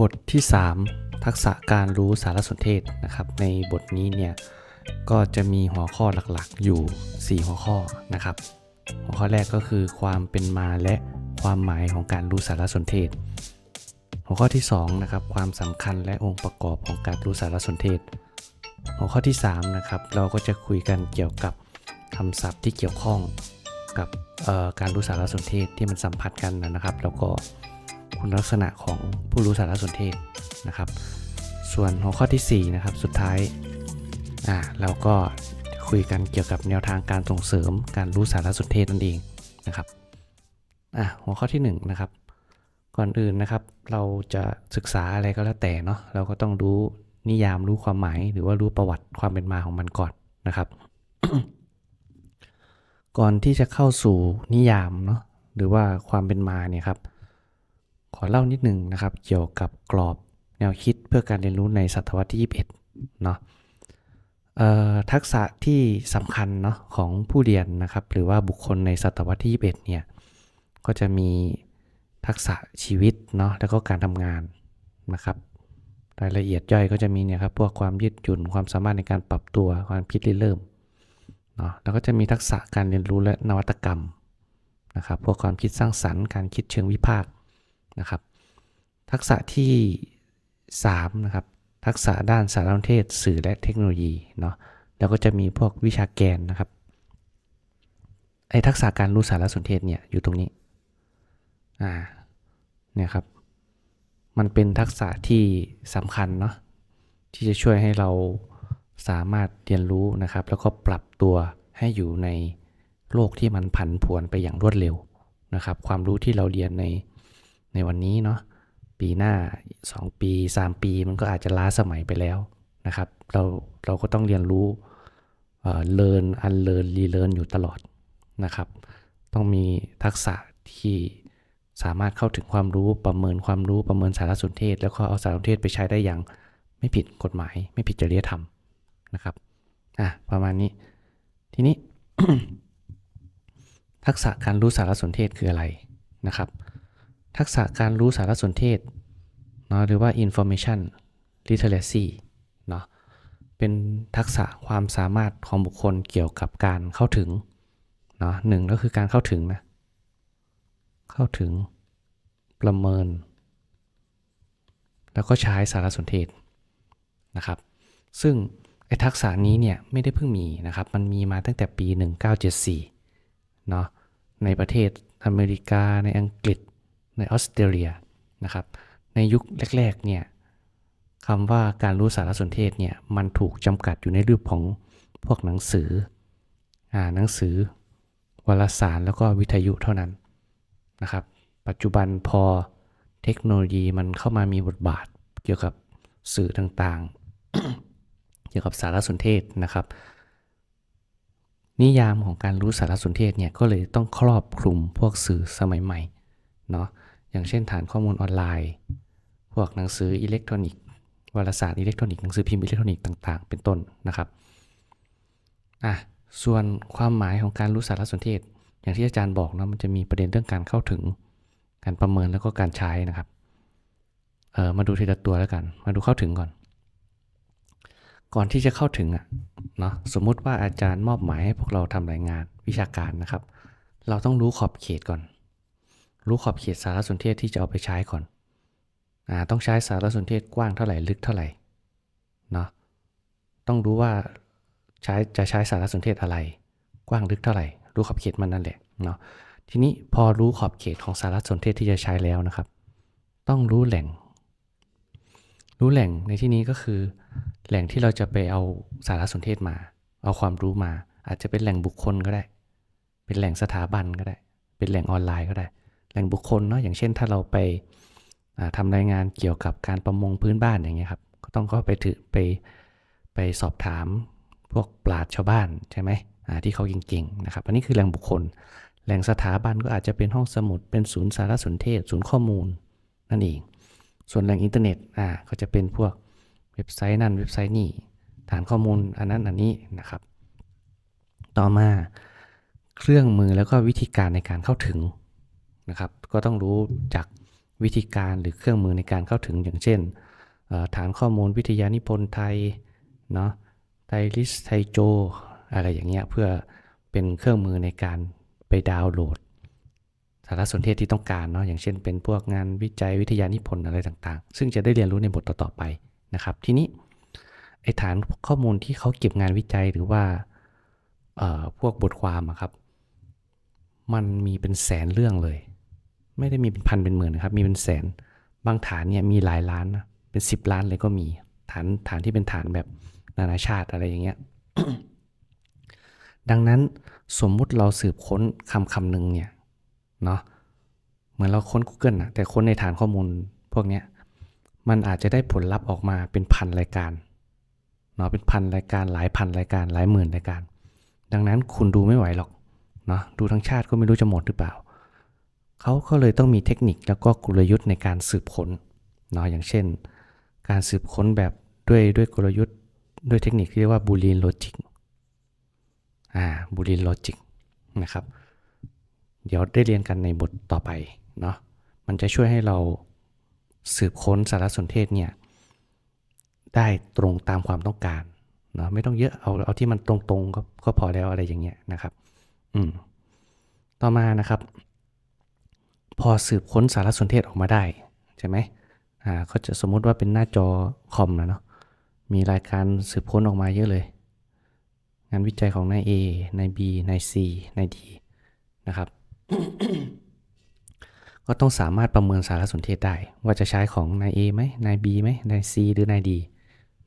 บทที่ 3 ทักษะการรู้สารสนเทศนะครับในบทนี้เนี่ยก็จะมีหัวข้อหลักๆอยู่ 4 หัวข้อนะครับ หัวข้อแรกก็คือความเป็นมาและความหมายของการรู้สารสนเทศ หัวข้อที่2นะครับความสำคัญและองค์ประกอบของการรู้สารสนเทศ หัวข้อที่3นะครับเราก็จะคุยกันเกี่ยวกับคำศัพท์ที่เกี่ยวข้องกับการรู้สารสนเทศที่มันสัมพันธ์กันนะครับ แล้วก็ คุณลักษณะของผู้รู้สารสนเทศนะครับ ส่วนหัวข้อทีสี่ 4 นะครับสุดท้ายอ่าเราก็คุยกันเกี่ยวกับแนวทางการส่งเสริมการรู้สารสนเทศนั่นเองนะครับอะหัวข้อที่1นนะครับก่อนอื่นนะครับ เราจะศึกษาอะไรก็แล้วแต่เนาะเราก็ต้องรู้นิยามรู้ความหมาย หรือว่ารู้ประวัติความเป็นมาของมันก่อนนะครับ ก่อนที่จะเข้าสู่นิยามเนาะหรือว่าความเป็นมาเนี่ยครับ อเล่านิดหนึ่งนะครับ เกี่ยวกับกรอบแนวคิดเพื่อการเรียนรู้ในศตวรรษที่ 21 เนาะเอ่อทักษะที่สำคัญเนาะของผู้เรียนนะครับ หรือว่าบุคคลในศตวรรษที่ 21 เนี่ย ก็จะมีทักษะชีวิตเนาะแล้วก็การทำงานนะครับรายละเอียดย่อยก็จะมีเนี่ยครับพวกความยืดหยุ่นความสามารถในการปรับตัวความคิดริเริ่มเนาะแล้วก็จะมีทักษะการเรียนรู้และนวัตกรรมนะครับพวกความคิดสร้างสรรค์การคิดเชิงวิพากษ์ นะครับ ทักษะที่3นะครับทักษะด้านสารสนเทศสื่อและเทคโนโลยีเนาะแล้วก็จะมีพวกวิชาแกนนะครับไอ้ทักษะการรู้สารสนเทศเนี่ยอยู่ตรงนี้อ่าเนี่ยครับมันเป็นทักษะที่สำคัญเนาะที่จะช่วยให้เราสามารถเรียนรู้นะครับ แล้วก็ปรับตัวให้อยู่ในโลกที่มันผันผวนไปอย่างรวดเร็วนะครับ ความรู้ที่เราเรียนใน ในวันนี้เนาะปีหน้า 2 ปี 3 ปีมันก็อาจจะล้าสมัยไปแล้วนะครับ เราเราก็ต้องเรียนรู้เอ่อ learn unlearn relearn อยู่ตลอดนะครับ ต้องมีทักษะที่สามารถเข้าถึงความรู้ประเมินความรู้ประเมินสารสนเทศ แล้วก็เอาสารสนเทศไปใช้ได้อย่างไม่ผิดกฎหมาย ไม่ผิดจริยธรรมนะครับอะประมาณนี้ ทีนี้ ทักษะการรู้สารสนเทศคืออะไรนะครับ ทักษะการรู้สารสนเทศเนาะหรือว่า information literacy เนาะเป็นทักษะความสามารถของบุคคลเกี่ยวกับการเข้าถึงเนาะหนึ่งก็คือการเข้าถึงนะเข้าถึงประเมิน แล้วก็ใช้สารสนเทศนะครับ ซึ่งไอ้ทักษะนี้เนี่ยไม่ได้เพิ่งมีนะครับ มันมีมาตั้งแต่ปี 1974เนาะในประเทศอเมริกาในอังกฤษ ในออสเตรเลียนะครับในยุคแรกๆเนี่ยคำว่าการรู้สารสนเทศเนี่ยมันถูกจำกัดอยู่ในรูปของพวกหนังสืออ่าหนังสือวารสารแล้วก็วิทยุเท่านั้นนะครับปัจจุบันพอเทคโนโลยีมันเข้ามามีบทบาทเกี่ยวกับสื่อต่างๆ เกี่ยวกับสารสนเทศนะครับ นิยามของการรู้สารสนเทศเนี่ยก็เลยต้องครอบคลุมพวกสื่อสมัยใหม่เนาะ อย่างเช่นฐานข้อมูลออนไลน์ พวกหนังสืออิเล็กทรอนิกส์วารสารอิเล็กทรอนิกส์หนังสือพิมพ์อิเล็กทรอนิกส์ต่างๆ เป็นต้นนะครับอะส่วนความหมายของการรู้สารสนเทศ อย่างที่อาจารย์บอกนะมันจะมีประเด็นเรื่องการเข้าถึง การประเมินแล้วก็การใช้นะครับเออมาดูทีละตัวแล้วกัน มาดูเข้าถึงก่อน ก่อนที่จะเข้าถึงอะเนาะสมมุติว่าอาจารย์มอบหมายให้พวกเราทำรายงานวิชาการนะครับ เราต้องรู้ขอบเขตก่อน รู้ขอบเขตสารสนเทศที่จะเอาไปใช้ก่อนอ่าต้องใช้สารสนเทศกว้างเท่าไหร่ลึกเท่าไหร่เนาะต้องรู้ว่าใช้จะใช้สารสนเทศอะไร กว้างลึกเท่าไหร่ รู้ขอบเขตมันนั่นแหละเนาะทีนี้พอรู้ขอบเขตของสารสนเทศที่จะใช้แล้วนะครับ ต้องรู้แหล่ง รู้แหล่งในที่นี้ก็คือ แหล่งที่เราจะไปเอาสารสนเทศมา เอาความรู้มา อาจจะเป็นแหล่งบุคคลก็ได้ เป็นแหล่งสถาบันก็ได้ เป็นแหล่งออนไลน์ก็ได้ แหล่งบุคคลเนาะอย่างเช่นถ้าเราไปอ่าทำรายงานเกี่ยวกับการประมงพื้นบ้านอย่างเงี้ยครับก็ต้องก็ไปถือไปไปสอบถามพวกปราชญ์ชาวบ้านใช่ไหมอ่าที่เขาเก่งๆนะครับอันนี้คือแหล่งบุคคล แหล่งสถาบันก็อาจจะเป็นห้องสมุดเป็นศูนย์สารสนเทศ ศูนย์ข้อมูลนั่นเอง ส่วนแหล่งอินเทอร์เน็ตอ่าก็จะเป็นพวกเว็บไซต์นั่นเว็บไซต์นี่ฐานข้อมูลอันนั้นอันนี้นะครับ ต่อมาเครื่องมือแล้วก็วิธีการในการเข้าถึง นะครับ ก็ต้องรู้จากวิธีการหรือเครื่องมือในการเข้าถึงอย่างเช่น ฐานข้อมูลวิทยานิพนธ์ไทยเนาะไทยลิสไทยโจ อะไรอย่างเงี้ยเพื่อเป็นเครื่องมือในการไปดาวน์โหลด สารสนเทศที่ต้องการเนาะอย่างเช่น เป็นพวกงานวิจัยวิทยานิพนธ์อะไรต่างๆ ซึ่งจะได้เรียนรู้ในบทต่อๆไปนะครับทีนี้ไอฐานข้อมูลที่เขาเก็บงานวิจัยหรือว่าพวกบทความครับ มันมีเป็นแสนเรื่องเลย ไม่ได้มีเป็นพันเป็นหมื่นนะครับ มีเป็นแสน บางฐานเนี่ยมีหลายล้านนะ เป็น 10 ล้านเลยก็มี ฐานฐานที่เป็นฐานแบบนานาชาติอะไรอย่างเงี้ย ดังนั้นสมมุติเราสืบค้นคำคำหนึ่งเนี่ย เนาะ เหมือนเราค้น Google นะแต่ค้นในฐานข้อมูลพวกเนี้ย มันอาจจะได้ผลลัพธ์ออกมาเป็นพันรายการ เนาะ เป็นพันรายการหลายพันรายการหลายหมื่นรายการ ดังนั้นคุณดูไม่ไหวหรอก เนาะ ดูทั้งชาติก็ไม่รู้จะหมดหรือเปล่า เขาก็เลยต้องมีเทคนิคแล้วก็กลยุทธ์ในการสืบค้นเนาะอย่างเช่น การสืบค้นแบบด้วยด้วยกลยุทธ์ด้วยเทคนิคที่เรียกว่า Boolean Logic อ่า Boolean Logic นะครับ เดี๋ยวได้เรียนกันในบทต่อไปเนาะมันจะช่วยให้เราสืบค้นสารสนเทศเนี่ยได้ตรงตามความต้องการเนาะไม่ต้องเยอะเอาเอาที่มันตรงๆก็ก็พอแล้วอะไรอย่างเงี้ยนะครับ อืมต่อมานะครับ พอสืบค้นสารสนเทศออกมาได้ใช่ไหมอ่าก็จะสมมุติว่าเป็นหน้าจอคอมนะเนาะมีรายการสืบค้นออกมาเยอะเลย งานวิจัยของนาย A นาย B นาย C นาย D นะครับ ก็ต้องสามารถประเมินสารสนเทศได้ ว่าจะใช้ของนาย A ไหมนาย B ไหมนาย C หรือนาย D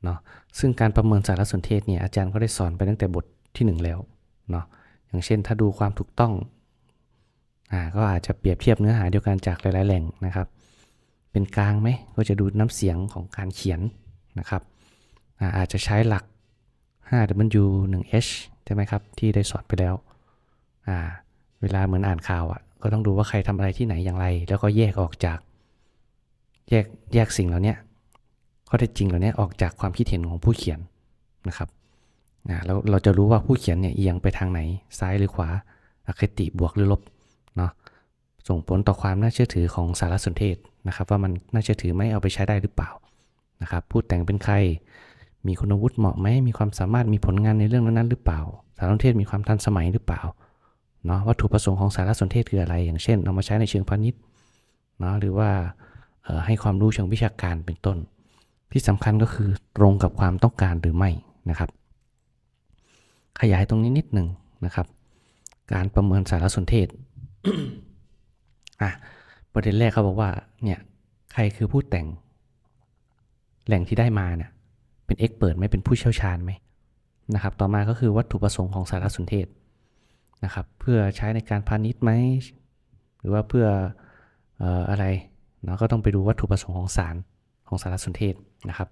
เนาะซึ่งการประเมินสารสนเทศเนี่ยอาจารย์ก็ได้สอนไปตั้งแต่บทที่ 1 แล้วเนาะอย่างเช่นถ้าดูความถูกต้อง ก็อาจจะเปรียบเทียบเนื้อหาเดียวกันจากหลาย ๆ แหล่งนะครับ เป็นกลางไหมก็จะดูน้ำเสียงของการเขียนนะครับอาอาจจะใช้หลัก 5W 1H ใช่ไหมครับ ที่ได้สอนไปแล้ว เวลาเหมือนอ่านข่าวอะก็ต้องดูว่าใครทำอะไรที่ไหนอย่างไร แล้วก็แยกออกจาก แยกแยกสิ่งเหล่านี้ข้อเท็จจริงเหล่านี้ออกจากความคิดเห็นของผู้เขียนนะครับแล้วเราจะรู้ว่าผู้เขียนเนี่ยเอียงไปทางไหนซ้ายหรือขวาอคติบวกหรือลบ เนาะส่งผลต่อความน่าเชื่อถือของสารสนเทศนะครับ ว่ามันน่าเชื่อถือไหมเอาไปใช้ได้หรือเปล่านะครับผู้แต่งเป็นใคร มีคุณวุฒิเหมาะไหมมีความสามารถมีผลงานในเรื่องนั้นๆหรือเปล่า สารสนเทศมีความทันสมัยหรือเปล่าเนาะวัตถุประสงค์ของสารสนเทศคืออะไร อย่างเช่นเอามาใช้ในเชิงพาณิชย์เนาะหรือว่าให้ความรู้เชิงวิชาการเป็นต้น ที่สำคัญก็คือตรงกับความต้องการหรือไม่นะครับ ขยายตรงนี้นิดหนึ่งนะครับ การประเมินสารสนเทศ อะประเด็นแรกเขาบอกว่าเนี่ยใครคือผู้แต่ง แหล่งที่ได้มาเนี่ยเป็นเอ็กเปิดไหมเป็นผู้เชี่ยวชาญไหมนะครับ ต่อมาก็คือวัตถุประสงค์ของสารสนเทศนะครับ เพื่อใช้ในการพาณิชย์ไหมหรือว่าเพื่อเอ่ออะไรเนาะก็ต้องไปดูวัตถุประสงค์ของสารของสารสนเทศนะครับ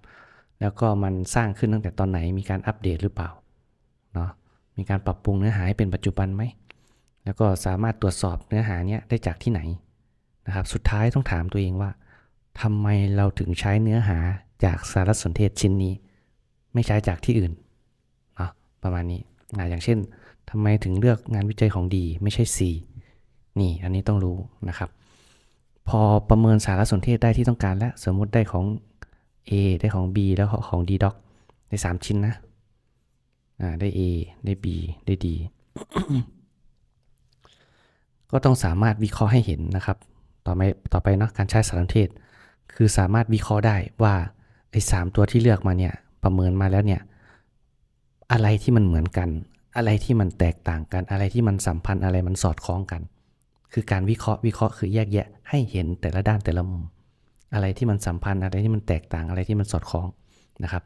แล้วก็มันสร้างขึ้นตั้งแต่ตอนไหนมีการอัปเดตหรือเปล่าเนาะมีการปรับปรุงเนื้อหาให้เป็นปัจจุบันไหม แล้วก็สามารถตรวจสอบเนื้อหาเนี้ยได้จากที่ไหนนะครับ สุดท้ายต้องถามตัวเองว่าทำไมเราถึงใช้เนื้อหาจากสารสนเทศชิ้นนี้ ไม่ใช้จากที่อื่นเนาะประมาณนี้อ่าอย่างเช่นทำไมถึงเลือกงานวิจัยของดีไม่ใช่ C นี่อันนี้ต้องรู้นะครับ พอประเมินสารสนเทศได้ที่ต้องการแล้ว สมมุติได้ของ A ได้ของ B แล้วของ D doc ได้3ชิ้นนะอ่าได้ A ได้ B ได้ D ก็ต้องสามารถวิเคราะห์ให้เห็นนะครับ ต่อไปต่อไปเนาะการใช้สารสนเทศ คือสามารถวิเคราะห์ได้ว่าไอ้สามตัวที่เลือกมาเนี่ยประเมินมาแล้วเนี่ยอะไรที่มันเหมือนกัน อะไรที่มันแตกต่างกัน อะไรที่มันสัมพันธ์อะไรมันสอดคล้องกัน คือการวิเคราะห์วิเคราะห์คือแยกแยะให้เห็นแต่ละด้านแต่ละมุม อะไรที่มันสัมพันธ์อะไรที่มันแตกต่างอะไรที่มันสอดคล้องนะครับ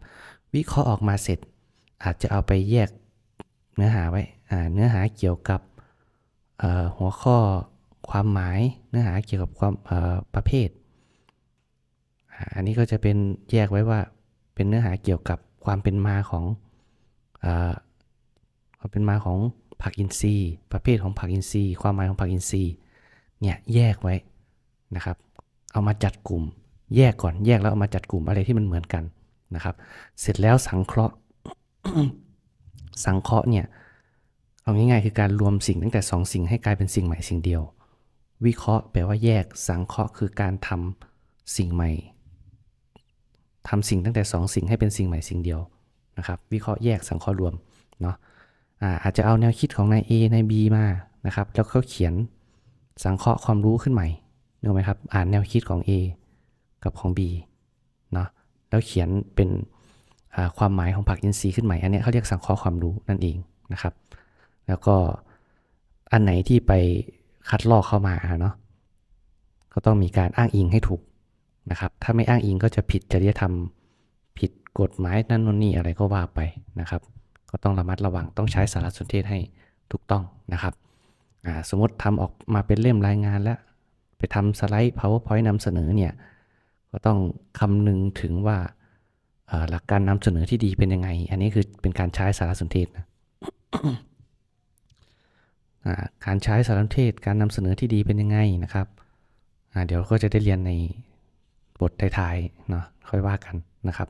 วิเคราะห์ออกมาเสร็จ อาจจะเอาไปแยกเนื้อหาไว้เนื้อหาเกี่ยวกับ หัวข้อความหมายเนื้อหาเกี่ยวกับความประเภท อันนี้ก็จะเป็นแยกไว้ว่าเป็นเนื้อหาเกี่ยวกับความเป็นมาของความเป็นมาของผักอินทรีย์ ประเภทของผักอินทรีย์ ความหมายของผักอินทรีย์เนี่ยแยกไว้นะครับ เอามาจัดกลุ่ม แยกก่อนแยกแล้วเอามาจัดกลุ่มอะไรที่มันเหมือนกันนะครับ เสร็จแล้วสังเคราะห์สังเคราะห์เนี่ย เอาง่ายๆคือการรวมสิ่งตั้งแต่สองสิ่งให้กลายเป็นสิ่งใหม่สิ่งเดียว วิเคราะห์แปลว่าแยก สังเคราะห์คือการทำสิ่งใหม่ทำสิ่งตั้งแต่ 2 สิ่งให้เป็นสิ่งใหม่สิ่งเดียวนะครับ วิเคราะห์แยกสังเคราะห์รวมเนาะอาอาจจะเอาแนวคิดของนาย A นาย B มานะครับ แล้วเขาเขียนสังเคราะห์ความรู้ขึ้นใหม่นึกออไหมครับ อ่านแนวคิดของ A กับของ B เนาะแล้วเขียนเป็นความหมายของผักอินทรีย์ขึ้นใหม่ อันเนี้ยเขาเรียกสังเคราะห์ความรู้นั่นเองนะครับ แล้วก็อันไหนที่ไปคัดลอกเข้ามาเนาะก็ต้องมีการอ้างอิงให้ถูกนะครับ ถ้าไม่อ้างอิงก็จะผิดจริยธรรม ผิดกฎหมายนั่นนู่นนี่อะไรก็ว่าไปนะครับ ก็ต้องระมัดระวังต้องใช้สารสนเทศให้ถูกต้องนะครับสมมติทำออกมาเป็นเล่มรายงานแล้ว ไปทำสไลด์ powerpoint นำเสนอเนี่ยก็ต้องคำนึงถึงว่าหลักการนำเสนอที่ดีเป็นยังไง อันนี้คือเป็นการใช้สารสนเทศนะ การใช้สารสนเทศการนำเสนอที่ดีเป็นยังไงนะครับ เดี๋ยวก็จะได้เรียนในบทท้ายๆเนาะค่อยว่ากันนะครับ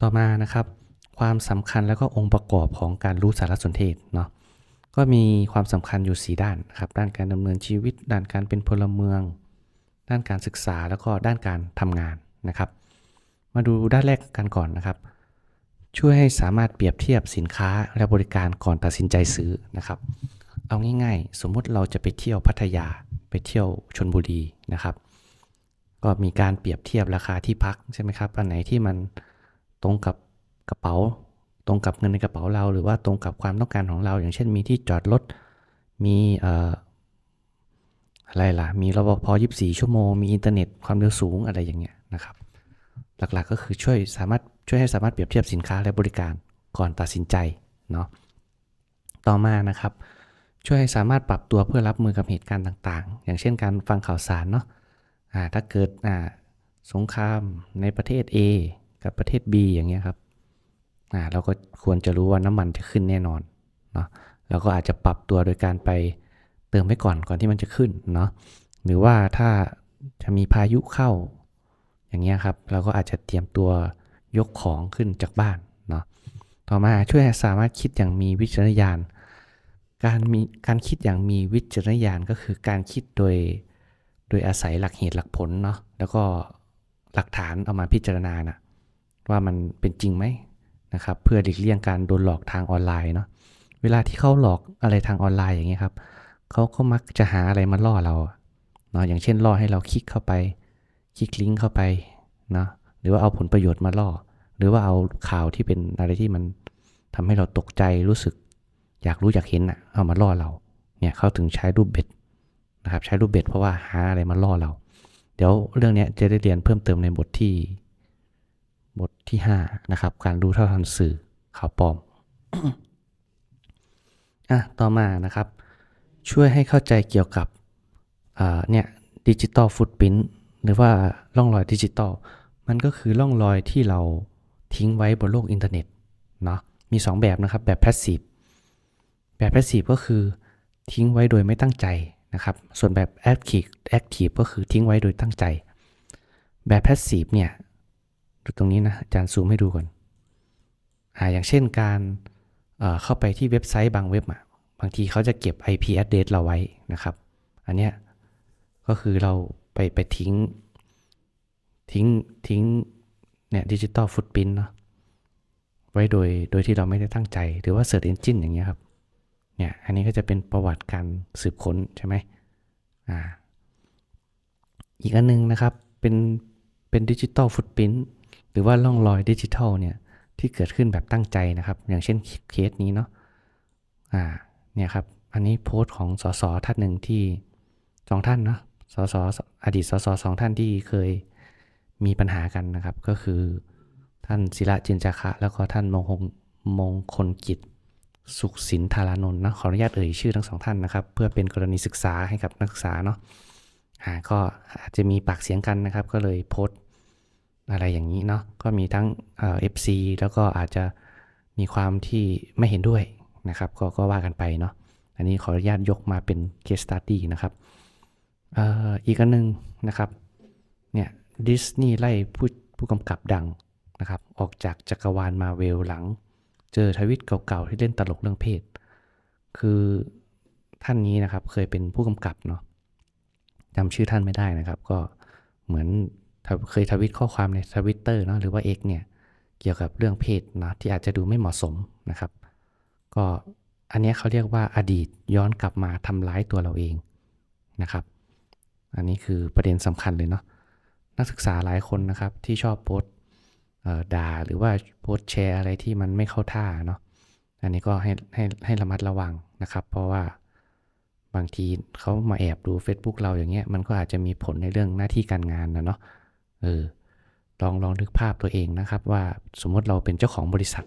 ต่อมานะครับ ความสำคัญแล้วก็องค์ประกอบของการรู้สารสนเทศเนาะก็มีความสำคัญอยู่ 4 ด้านนะครับด้านการดำเนินชีวิต ด้านการเป็นพลเมือง ด้านการศึกษาแล้วก็ด้านการทำงานนะครับ มาดูด้านแรกกันก่อนนะครับ ช่วยให้สามารถเปรียบเทียบสินค้าและบริการก่อนตัดสินใจซื้อนะครับ เอาง่ายๆ สมมุติเราจะไปเที่ยวพัทยาไปเที่ยวชนบุรีนะครับ ก็มีการเปรียบเทียบราคาที่พักใช่ไหมครับอันไหนที่มันตรงกับกระเป๋า ตรงกับเงินในกระเป๋าเรา หรือว่าตรงกับความต้องการของเรา อย่างเช่นมีที่จอดรถมีเอ่ออะไรล่ะ มีรปภ 24 ชั่วโมง มีอินเทอร์เน็ตความเร็วสูงอะไรอย่างเงี้ยนะครับ หลักๆ ก็คือช่วยสามารถช่วยให้สามารถเปรียบเทียบสินค้าและบริการก่อนตัดสินใจเนาะต่อมานะครับ ช่วยให้สามารถปรับตัวเพื่อรับมือกับเหตุการณ์ต่างๆ อย่างเช่นการฟังข่าวสารเนาะอ่าถ้าเกิดอ่าสงครามในประเทศ A กับประเทศ B อย่างเงี้ยครับอ่าเราก็ควรจะรู้ว่าน้ำมันจะขึ้นแน่นอนเนาะเราก็อาจจะปรับตัวโดยการไปเติมไว้ก่อนก่อนที่มันจะขึ้นเนาะหรือว่าถ้าจะมีพายุเข้า อย่างเงี้ยครับเราก็อาจจะเตรียมตัวยกของขึ้นจากบ้านเนาะต่อมาช่วยสามารถคิดอย่างมีวิจารณญาณการมีการคิดอย่างมีวิจารณญาณก็คือการคิดโดยโดยอาศัยหลักเหตุหลักผลเนาะแล้วก็หลักฐานเอามาพิจารณานะว่ามันเป็นจริงไหมนะครับเพื่อหลีกเลี่ยงการโดนหลอกทางออนไลน์เนาะเวลาที่เขาหลอกอะไรทางออนไลน์อย่างเงี้ยครับเขาก็มักจะหาอะไรมาล่อเราเนาะอย่างเช่นล่อให้เราคลิกเข้าไป คลิกลิงก์เข้าไปนะหรือว่าเอาผลประโยชน์มาล่อ หรือว่าเอาข่าวที่เป็นอะไรที่มันทำให้เราตกใจรู้สึก อยากรู้อยากเห็นอะเอามาล่อเราเนี่ยเขาถึงใช้รูปเบ็ดนะครับใช้รูปเบ็ดเพราะว่าหาอะไรมาล่อเรา เดี๋ยวเรื่องนี้จะได้เรียนเพิ่มเติมในบทที่บทที่5นะครับการรู้เท่าทันสื่อข่าวปลอมอะต่อมานะครับ ช่วยให้เข้าใจเกี่ยวกับเนี่ยดิจิตอลฟุตพิ้น หรือว่าร่องรอยดิจิตอลมันก็คือร่องรอยที่เราทิ้งไว้บนโลกอินเทอร์เน็ตเนาะมี 2 แบบนะครับ แบบแพสซีฟแบบแพสซีฟก็คือทิ้งไว้โดยไม่ตั้งใจนะครับ ส่วนแบบ active active ก็คือทิ้งไว้โดยตั้งใจ แบบ passive เนี่ยดูตรงนี้นะอาจารย์ซูมให้ดูก่อนอ่าอย่างเช่นการเอ่อเข้าไปที่เว็บไซต์บางเว็บอะบางทีเขาจะเก็บ IP address เราไว้นะครับ อันเนี้ยก็คือเรา ไปไปทิ้ง ทิ้งทิ้งเนี่ยดิจิตอลฟุตพิ้นเนาะไว้โดยโดยที่เราไม่ได้ตั้งใจ หรือว่า Search Engine อย่างเงี้ยครับเนี่ยอันนี้ก็จะเป็นประวัติการสืบค้นใช่ไหมอ่าอีกอันนึงนะครับเป็นเป็นดิจิตอลฟุตพิ้นหรือว่าล่องรอยดิจิทัลเนี่ยที่เกิดขึ้นแบบตั้งใจนะครับ อย่างเช่นเคสนี้เนาะอ่าเนี่ยครับอันนี้โพสต์ของสสท่านหนึ่งที่สองท่านเนาะ สสอดีตสสสองท่านที่เคยมีปัญหากันนะครับ ก็คือท่านศิระจินจาคะ แล้วก็ท่านมงคลมงคลกิจสุขสินธารานนท์นะขออนุญาตเอ่ยชื่อทั้งสองท่านนะครับ เพื่อเป็นกรณีศึกษาให้กับนักศึกษาเนาะอ่าก็อาจจะมีปากเสียงกันนะครับ ก็เลยโพสต์อะไรอย่างนี้เนาะก็มีทั้งเอฟซีแล้วก็อาจจะมีความที่ไม่เห็นด้วยนะครับ ก็ก็ว่ากันไปเนาะอันนี้ขออนุญาตยกมาเป็น case study นะครับ อ่ออีกอันหนึ่งนะครับเนี่ยดิสนีย์ไล่ผู้ผู้กำกับดังนะครับออกจากจักรวาลมาเวลหลัง เจอทวิตเก่าๆที่เล่นตลกเรื่องเพศ คือท่านนี้นะครับเคยเป็นผู้กำกับเนาะจำชื่อท่านไม่ได้นะครับ ก็เหมือนเคยทวิตข้อความในทวิตเตอร์เนาะหรือว่า X เนี่ยเกี่ยวกับเรื่องเพศนะที่อาจจะดูไม่เหมาะสมนะครับ ก็อันนี้เขาเรียกว่าอดีตย้อนกลับมาทำร้ายตัวเราเองนะครับ อันนี้คือประเด็นสำคัญเลยเนาะนักศึกษาหลายคนนะครับที่ชอบโพสด่าหรือว่าโพสแชร์อะไรที่มันไม่เข้าท่าเนาะอันนี้ก็ให้ให้ให้ระมัดระวังนะครับ เพราะว่าบางทีเขามาแอบดู Facebook เราอย่างเงี้ยมันก็อาจจะมีผลในเรื่องหน้าที่การงานนะเนาะเออลองลองนึกภาพตัวเองนะครับว่าสมมติเราเป็นเจ้าของบริษัท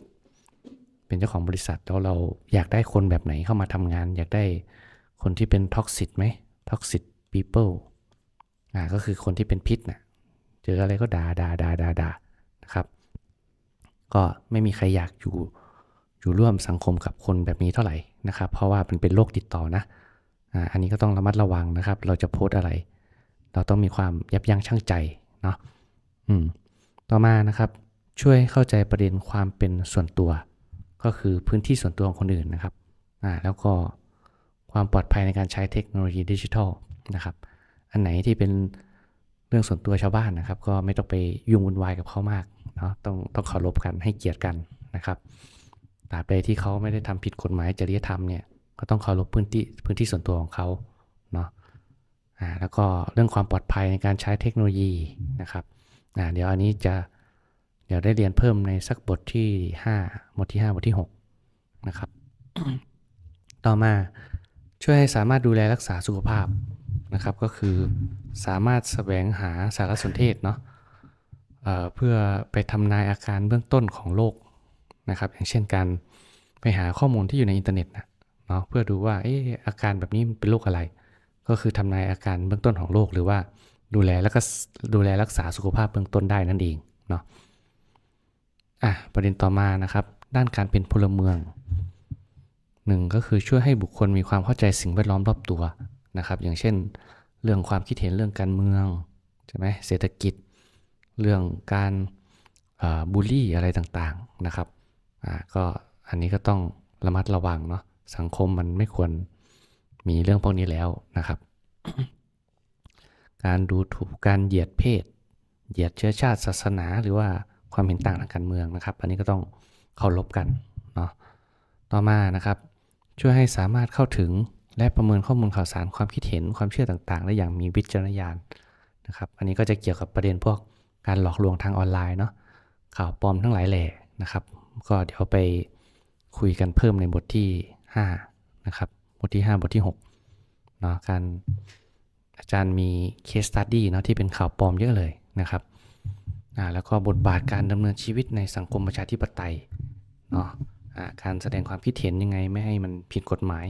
เป็นเจ้าของบริษัทแล้วเราอยากได้คนแบบไหนเข้ามาทำงาน อยากได้คนที่เป็นท็อกซิ c ไหมท็อกซิ c people อ่าก็คือคนที่เป็นพิษนะเจออะไรก็ด่าด่าด่าด่าด่านะครับ ก็ไม่มีใครอยากอยู่อยู่ร่วมสังคมกับคนแบบนี้เท่าไหร่นะครับ เพราะว่ามันเป็นโรคติดต่อนะอ่าอันนี้ก็ต้องระมัดระวังนะครับ เราจะโพสต์อะไร เราต้องมีความยับยั้งชั่งใจเนาะอืมต่อมานะครับ ช่วยเข้าใจประเด็นความเป็นส่วนตัว ก็คือพื้นที่ส่วนตัวของคนอื่นนะครับอ่าแล้วก็ความปลอดภัยในการใช้เทคโนโลยีดิจิทัลนะครับ อันไหนที่เป็นเรื่องส่วนตัวชาวบ้านนะครับ ก็ไม่ต้องไปยุ่งวุ่นวายกับเขามากเนาะต้องต้องเคารพกันให้เกียรติกันนะครับตราบใดที่เขาไม่ได้ทำผิดกฎหมายจริยธรรมเนี่ยก็ต้องเคารพพื้นที่พื้นที่ส่วนตัวของเขาเนาะอ่าแล้วก็เรื่องความปลอดภัยในการใช้เทคโนโลยีนะครับอ่าเดี๋ยวอันนี้จะเดี๋ยวได้เรียนเพิ่มในสักบทที่5บทที่ 5 บทที่6นะครับต่อมาช่วยให้สามารถดูแลรักษาสุขภาพ นะครับก็คือสามารถแสวงหาสารสนเทศเนาะเเพื่อไปทำนายอาการเบื้องต้นของโรคนะครับ อย่างเช่นการไปหาข้อมูลที่อยู่ในอินเทอร์เน็ตนะเนาะเพื่อดูว่าเอออาการแบบนี้มันเป็นโรคอะไร ก็คือทำนายอาการเบื้องต้นของโรคหรือว่าดูแลแล้วก็ดูแลรักษาสุขภาพเบื้องต้นได้นั่นเองเนาะอะประเด็นต่อมานะครับ ด้านการเป็นพลเมืองหนึ่งก็คือช่วยให้บุคคลมีความเข้าใจสิ่งแวดล้อมรอบตัว นะครับ อย่างเช่น เรื่องความคิดเห็นเรื่องการเมืองใช่ไหมเศรษฐกิจ เรื่องการบูลลี่อะไรต่างๆนะครับอ่าก็อันนี้ก็ต้องระมัดระวังเนาะสังคมมันไม่ควรมีเรื่องพวกนี้แล้วนะครับ การดูถูกการเหยียดเพศ เหยียดเชื้อชาติศาสนาหรือว่าความเห็นต่างทางการเมืองนะครับ อันนี้ก็ต้องเคารพกันเนาะต่อมานะครับ ช่วยให้สามารถเข้าถึง และประเมินข้อมูลข่าวสารความคิดเห็นความเชื่อต่างๆ ได้อย่างมีวิจารณญาณนะครับ อันนี้ก็จะเกี่ยวกับประเด็นพวกการหลอกลวงทางออนไลน์เนาะข่าวปลอมทั้งหลายแหล่นะครับ ก็เดี๋ยวไปคุยกันเพิ่มในบทที่5นะครับบทที่ 5 บทที่6เนาะการอาจารย์มี case study เนาะที่เป็นข่าวปลอมเยอะเลยนะครับอ่าแล้วก็บทบาทการดำเนินชีวิตในสังคมประชาธิปไตยเนาะอ่าการแสดงความคิดเห็นยังไงไม่ให้มันผิดกฎหมาย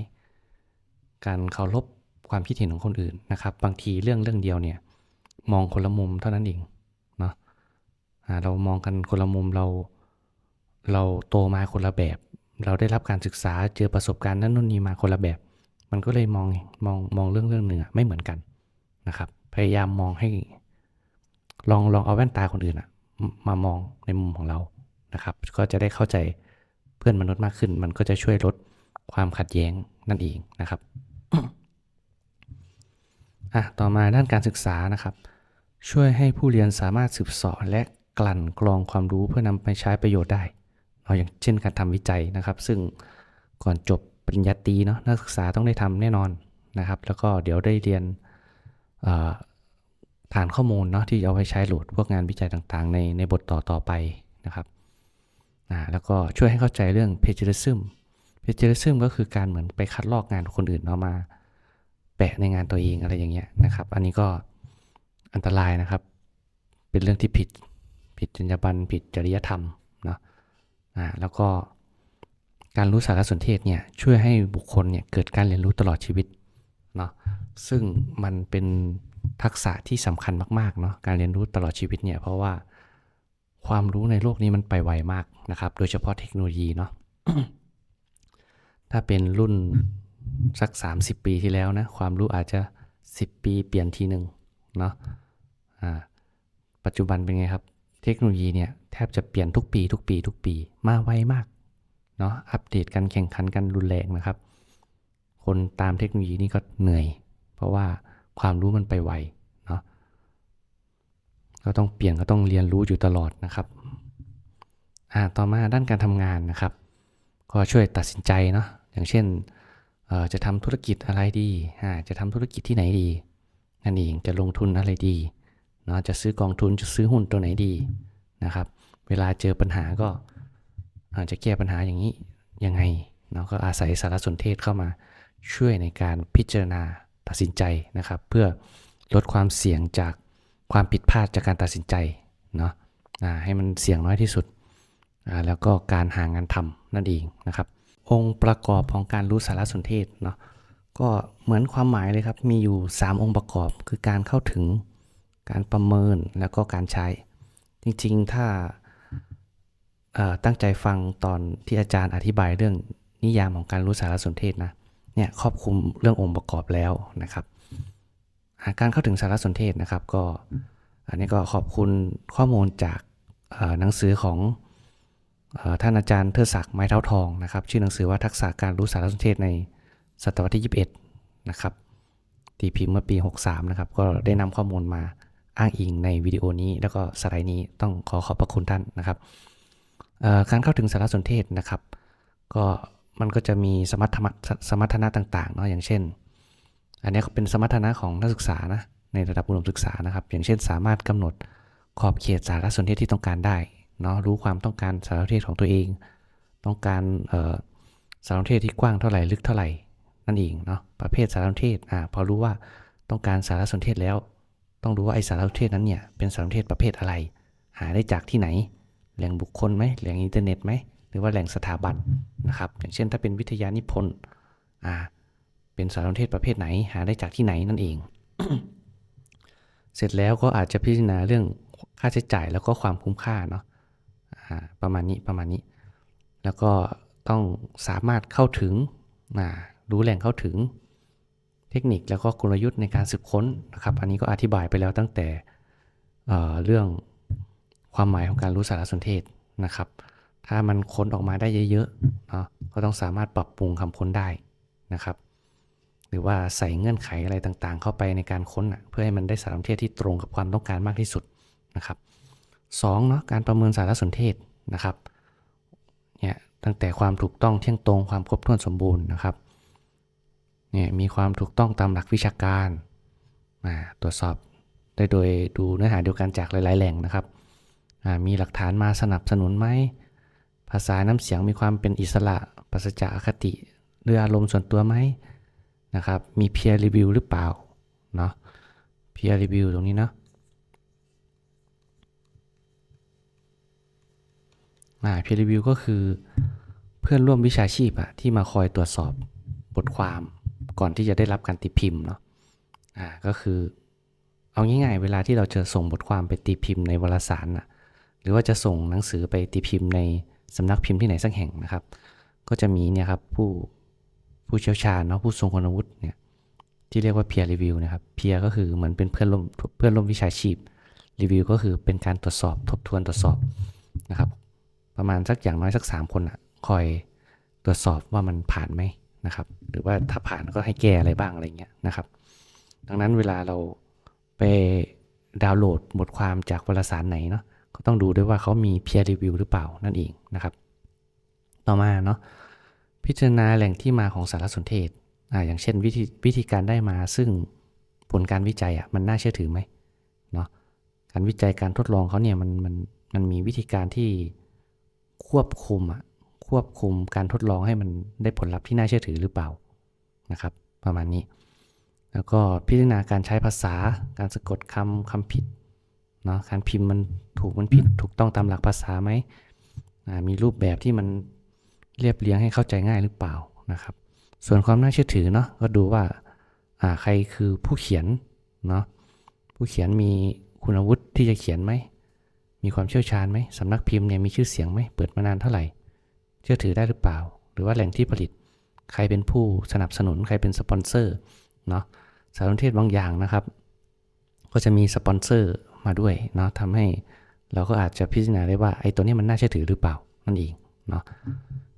การเคารพความคิดเห็นของคนอื่นนะครับ บางทีเรื่องเรื่องเดียวเนี่ย มองคนละมุมเท่านั้นเองเนาะเรามองกันคนละมุมเรา เราโตมาคนละแบบ เราได้รับการศึกษาเจอประสบการณ์นั้นนู่นนี่มาคนละแบบ มันก็เลยมองมองมองเรื่องเรื่องหนึ่งอะไม่เหมือนกันนะครับ พยายามมองให้ ลองลองเอาแว่นตาคนอื่นอะมามองในมุมของเรานะครับ ก็จะได้เข้าใจเพื่อนมนุษย์มากขึ้น มันก็จะช่วยลดความขัดแย้งนั่นเองนะครับ อะต่อมาด้านการศึกษานะครับ ช่วยให้ผู้เรียนสามารถสืบสอบและกลั่นกรองความรู้เพื่อนำไปใช้ประโยชน์ได้เอาอย่างเช่นการทำวิจัยนะครับ ซึ่งก่อนจบปริญญาตรีเนาะนักศึกษาต้องได้ทำแน่นอนนะครับ แล้วก็เดี๋ยวได้เรียนอ่อฐานข้อมูลเนาะที่เอาไว้ใช้โหลดพวกงานวิจัยต่างๆ ในในบทต่อต่อไปนะครับอ่าแล้วก็ช่วยให้เข้าใจเรื่อง plagiarism plagiarism ก็คือการเหมือนไปคัดลอกงานคนอื่นเอามาแปะในงานตัวเองอะไรอย่างเงี้ยนะครับ อันนี้ก็อันตรายนะครับ เป็นเรื่องที่ผิด ผิดจรรยาบรรณผิดจริยธรรมเนาะอ่าแล้วก็การรู้สารสนเทศเนี่ยช่วยให้บุคคลเนี่ยเกิดการเรียนรู้ตลอดชีวิตเนาะซึ่งมันเป็นทักษะที่สำคัญมากๆเนาะการเรียนรู้ตลอดชีวิตเนี่ยเพราะว่าความรู้ในโลกนี้มันไปไวมากนะครับ โดยเฉพาะเทคโนโลยีเนาะ ถ้าเป็นรุ่นสัก 30 ปีที่แล้วนะ ความรู้อาจจะ 10 ปีเปลี่ยนทีหนึ่งเนาะอ่าปัจจุบันเป็นไงครับ เทคโนโลยีเนี่ยแทบจะเปลี่ยนทุกปี ทุกปี ทุกปีมาไวมากเนาะอัปเดตกันแข่งขันกันรุนแรงนะครับ คนตามเทคโนโลยีนี่ก็เหนื่อย เพราะว่าความรู้มันไปไวเนาะก็ต้องเปลี่ยนก็ต้องเรียนรู้อยู่ตลอดนะครับอ่าต่อมาด้านการทำงานนะครับ ก็ช่วยตัดสินใจเนาะ อย่างเช่นจะทำธุรกิจอะไรดีจะทำธุรกิจที่ไหนดี นั่นเองจะลงทุนอะไรดีเนาะจะซื้อกองทุนจะซื้อหุ้นตัวไหนดีนะครับ เวลาเจอปัญหาก็อาจจะแก้ปัญหาอย่างนี้ยังไงเนาะก็อาศัยสารสนเทศเข้ามาช่วยในการพิจารณาตัดสินใจนะครับ เพื่อลดความเสี่ยงจากความผิดพลาดจากการตัดสินใจเนาะให้มันเสี่ยงน้อยที่สุด แล้วก็การหางานทำนั่นเองนะครับ องค์ประกอบของการรู้สารสนเทศเนาะก็เหมือนความหมายเลยครับ มีอยู่ 3 องค์ประกอบ คือการเข้าถึงการประเมินแล้วก็การใช้ จริงๆ ถ้าตั้งใจฟังตอนที่อาจารย์อธิบายเรื่องนิยามของการรู้สารสนเทศนะเนี่ยครอบคลุมเรื่ององค์ประกอบแล้วนะครับาการเข้าถึงสารสนเทศนะครับ ก็อันนี้ก็ขอบคุณข้อมูลจากหนังสือของ ท่านอาจารย์เทิดศักดิ์ไม้เท้าทองนะครับชื่อหนังสือว่าทักษะการรู้สารสนเทศในศตวรรษที่ 21 นะครับตีพิมพ์เมื่อปี 63 นะครับ ก็ได้นำข้อมูลมาอ้างอิงในวิดีโอนี้ แล้วก็สไลด์นี้ต้องขอขอบพระคุณท่านนะครับการเข้าถึงสารสนเทศนะครับ ก็มันก็จะมีสมรรถนะสมรรถนะต่างๆเนาะอย่างเช่น อันนี้เป็นสมรรถนะของนักศึกษานะในระดับอุดมศึกษานะครับ อย่างเช่น สามารถกำหนดขอบเขตสารสนเทศที่ต้องการได้ เนาะรู้ความต้องการสารสนเทศของตัวเอง ต้องการสารสนเทศที่กว้างเท่าไหร่ลึกเท่าไหร่นั่นเองเนาะประเภทสารสนเทศอ่าพอรู้ว่าต้องการสารสนเทศแล้ว ต้องรู้ว่าไอสารสนเทศนั้นเนี่ยเป็นสารสนเทศประเภทอะไร หาได้จากที่ไหน แหล่งบุคคลไหมแหล่งอินเทอร์เน็ตไหมหรือว่าแหล่งสถาบันนะครับ อย่างเช่นถ้าเป็นวิทยานิพนธ์อ่าเป็นสารสนเทศประเภทไหน หาได้จากที่ไหนนั่นเอง เสร็จแล้วก็อาจจะพิจารณาเรื่องค่าใช้จ่ายแล้วก็ความคุ้มค่าเนาะ ประมาณนี้ประมาณนี้ แล้วก็ต้องสามารถเข้าถึงรู้แหล่งเข้าถึงเทคนิคแล้วก็กลยุทธ์ในการสืบค้นนะครับ อันนี้ก็อธิบายไปแล้วตั้งแต่เเรื่องความหมายของการรู้สารสนเทศนะครับ ถ้ามันค้นออกมาได้เยอะๆเนาะก็ต้องสามารถปรับปรุงคำค้นได้นะครับ หรือว่าใส่เงื่อนไขอะไรต่างๆ เข้าไปในการค้นเพื่อให้มันได้สารสนเทศที่ตรงกับความต้องการมากที่สุดนะครับ สองเนาะการประเมินสารสนเทศนะครับเนี่ยตั้งแต่ความถูกต้องเที่ยงตรงความครบถ้วนสมบูรณ์นะครับเนี่ยมีความถูกต้องตามหลักวิชาการอ่าตรวจสอบได้โดยดูเนื้อหาเดียวกันจากหลาย ๆ แหล่งนะครับมีหลักฐานมาสนับสนุนไหมภาษาน้ำเสียงมีความเป็นอิสระปราศจากอคติหรืออารมณ์ส่วนตัวไหมนะครับมี peer review หรือเปล่าเนาะ peer review ตรงนี้เนาะ อ่า peer review ก็คือเพื่อนร่วมวิชาชีพอะที่มาคอยตรวจสอบบทความก่อนที่จะได้รับการตีพิมพ์เนาะอ่าก็คือเอาง่ายๆ เวลาที่เราจะส่งบทความไปตีพิมพ์ในวารสารน่ะหรือว่าจะส่งหนังสือไปตีพิมพ์ในสำนักพิมพ์ที่ไหนสักแห่งนะครับ ก็จะมีเนี่ยครับผู้ผู้เชี่ยวชาญเนาะผู้ทรงคุณวุฒิเนี่ยที่เรียกว่า peer review นะครับ peer ก็คือเหมือนเป็นเพื่อนร่วมเพื่อนร่วมวิชาชีพ review ก็คือเป็นการตรวจสอบทบทวนตรวจสอบนะครับ ประมาณสักอย่างน้อยสัก 3 คนอะคอยตรวจสอบว่ามันผ่านไหมนะครับ หรือว่าถ้าผ่านก็ให้แก้อะไรบ้างอะไรเงี้ยนะครับ ดังนั้นเวลาเราไปดาวน์โหลดบทความจากวารสารไหนเนาะก็ต้องดูด้วยว่าเขามี peer review หรือเปล่านั่นเองนะครับ ต่อมาเนาะพิจารณาแหล่งที่มาของสารสนเทศอ่าอย่างเช่นวิธีวิธีการได้มาซึ่งผลการวิจัยอะมันน่าเชื่อถือไหมเนาะการวิจัยการทดลองเขาเนี่ยมันมันมันมีวิธีการที่ ควบคุมอะควบคุมการทดลองให้มันได้ผลลัพธ์ที่น่าเชื่อถือหรือเปล่านะครับ ประมาณนี้ แล้วก็พิจารณาการใช้ภาษา การสะกดคำคำผิดเนาะการพิมพ์มันถูกมันผิดถูกต้องตามหลักภาษาไหมมีรูปแบบที่มันเรียบเรียงให้เข้าใจง่ายหรือเปล่านะครับ ส่วนความน่าเชื่อถือเนาะก็ดูว่าใครคือผู้เขียนเนาะผู้เขียนมีคุณวุฒิที่จะเขียนไหม มีความเชี่ยวชาญไหมสำนักพิมพ์เนี่ยมีชื่อเสียงไหมเปิดมานานเท่าไหร่ เชื่อถือได้หรือเปล่า หรือว่าแหล่งที่ผลิต ใครเป็นผู้สนับสนุนใครเป็นสปอนเซอร์เนาะสารสนเทศบางอย่างนะครับ ก็จะมีสปอนเซอร์มาด้วยเนาะทำให้เราก็อาจจะพิจารณาได้ว่าไอ้ตัวนี้มันน่าเชื่อถือหรือเปล่านั่นเองเนาะ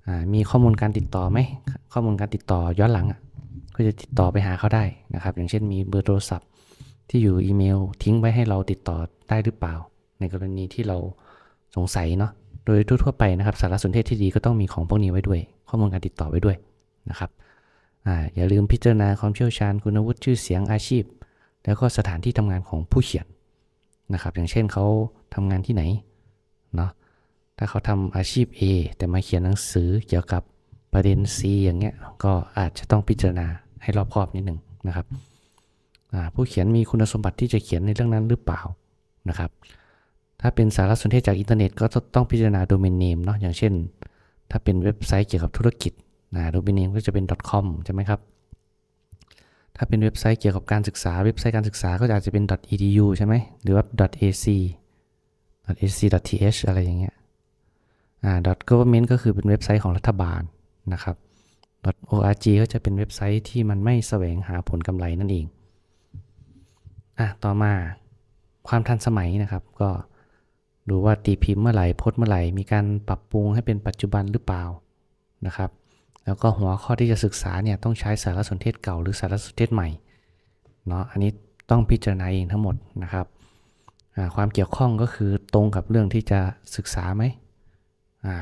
อ่ามีข้อมูลการติดต่อไหมข้อมูลการติดต่อย้อนหลังอะก็จะติดต่อไปหาเขาได้นะครับ อย่างเช่นมีเบอร์โทรศัพท์ที่อยู่อีเมลทิ้งไว้ให้เราติดต่อได้หรือเปล่า ในกรณีที่เราสงสัยเนาะโดยทั่วๆไปนะครับสารสนเทศที่ดีก็ต้องมีของพวกนี้ไว้ด้วย ข้อมูลการติดต่อไว้ด้วยนะครับออย่าลืมพิจารณาความเชี่ยวชาญคุณวุฒิชื่อเสียงอาชีพ แล้วก็สถานที่ทำงานของผู้เขียนนะครับ อย่างเช่นเขาทำงานที่ไหนเนาะถ้าเขาทำอาชีพ A แต่มาเขียนหนังสือเกี่ยวกับประเด็น C อย่างเงี้ยก็อาจจะต้องพิจารณาให้รอบคอบนิดหนึ่งนะครับผู้เขียนมีคุณสมบัติที่จะเขียนในเรื่องนั้นหรือเปล่านะครับ ถ้าเป็นสารสนเทศจากอินเทอร์เน็ตก็ต้องพิจารณาโดเมนเนมเนาะอย่างเช่น ถ้าเป็นเว็บไซต์เกี่ยวกับธุรกิจนะโดเมนเนมก็จะเป็น .com ใช่ไหมครับ ถ้าเป็นเว็บไซต์เกี่ยวกับการศึกษาเว็บไซต์การศึกษาก็อาจจะเป็น .edu ใช่ไหมหรือว่า .ac .ac.th อะไรอย่างเงี้ยอ่า .government ก็คือเป็นเว็บไซต์ของรัฐบาลนะครับ .org ก็จะเป็นเว็บไซต์ที่มันไม่แสวงหาผลกำไรนั่นเองอะต่อมาความทันสมัยนะครับก็ ดูว่าตีพิมพ์เมื่อไหร่โพสเมื่อไหร่ มีการปรับปรุงให้เป็นปัจจุบันหรือเปล่านะครับ แล้วก็หัวข้อที่จะศึกษาเนี่ยต้องใช้สารสนเทศเก่าหรือสารสนเทศใหม่เนาะอันนี้ต้องพิจารณาเองทั้งหมดนะครับความเกี่ยวข้องก็คือตรงกับเรื่องที่จะศึกษาไหม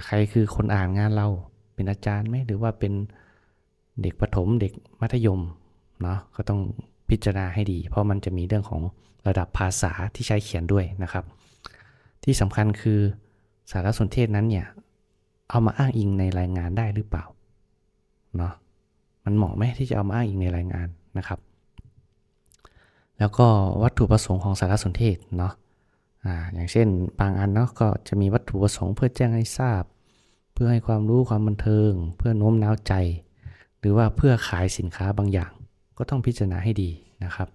ใครคือคนอ่านงานเราเป็นอาจารย์ไหมหรือว่าเป็นเด็กประถมเด็กมัธยมเนาะก็ต้องพิจารณาให้ดี เพราะมันจะมีเรื่องของระดับภาษาที่ใช้เขียนด้วยนะครับ ที่สำคัญคือสารสนเทศนั้นเนี่ยเอามาอ้างอิงในรายงานได้หรือเปล่าเนาะมันเหมาะไหมที่จะเอามาอ้างอิงในรายงานนะครับ แล้วก็วัตถุประสงค์ของสารสนเทศเนาะอ่าอย่างเช่นบางอันเนาะก็จะมีวัตถุประสงค์เพื่อแจ้งให้ทราบ เพื่อให้ความรู้ความบันเทิง เพื่อโน้มน้าวใจ หรือว่าเพื่อขายสินค้าบางอย่าง ก็ต้องพิจารณาให้ดีนะครับ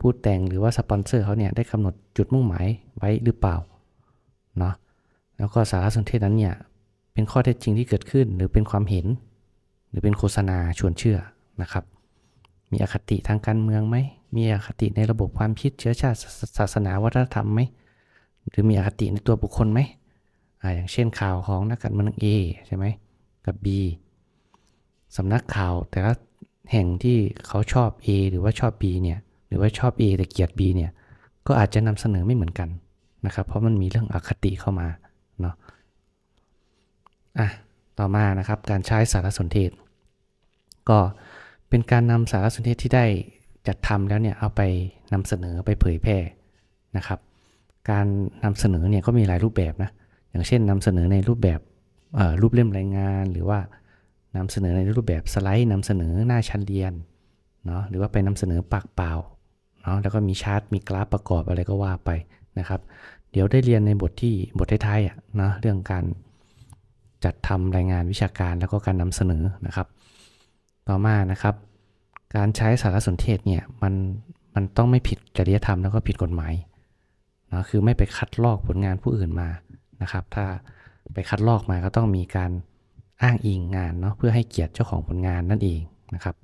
ผู้แต่งหรือว่าสปอนเซอร์เขาเนี่ยได้กำหนดจุดมุ่งหมายไว้หรือเปล่าเนาะแล้วก็สารสนเทศนั้นเนี่ยเป็นข้อเท็จจริงที่เกิดขึ้น หรือเป็นความเห็น หรือเป็นโฆษณาชวนเชื่อนะครับ มีอคติทางการเมืองไหมมีอคติในระบบความคิดเชื้อชาติศาสนาวัฒนธรรมไหมหรือมีอคติในตัวบุคคลไหมออย่างเช่นข่าวของนักการเมือง A ใช่ไหมกับ B สำนักข่าวแต่ละแห่งที่เขาชอบ A หรือว่าชอบ B เนี่ย หรือว่าชอบ A แต่เกลียด B เนี่ยก็อาจจะนำเสนอไม่เหมือนกันนะครับ เพราะมันมีเรื่องอคติเข้ามาเนาะอะต่อมานะครับการใช้สารสนเทศ ก็เป็นการนำสารสนเทศที่ได้จัดทำแล้วเนี่ยเอาไปนำเสนอไปเผยแพร่นะครับ การนำเสนอเนี่ยก็มีหลายรูปแบบนะอย่างเช่นนำเสนอในรูปแบบรูปเล่มรายงาน หรือว่านำเสนอในรูปแบบสไลด์นำเสนอหน้าชั้นเรียนเนาะหรือว่าไปนำเสนอปากเปล่า นาะแล้วก็มีชาร์ตมีกราฟประกอบอะไรก็ว่าไปนะครับเดี๋ยวได้เรียนในบทที่บทท้ายๆอะนะเรื่องการจัดทำรายงานวิชาการแล้วก็การนำเสนอนะครับ ต่อมานะครับ การใช้สารสนเทศเนี่ยมันมันต้องไม่ผิดจริยธรรมแล้วก็ผิดกฎหมายนะคือไม่ไปคัดลอกผลงานผู้อื่นมานะครับ ถ้าไปคัดลอกมาก็ต้องมีการอ้างอิงงานเนาะเพื่อให้เกียรติเจ้าของผลงานนั่นเองนะครับ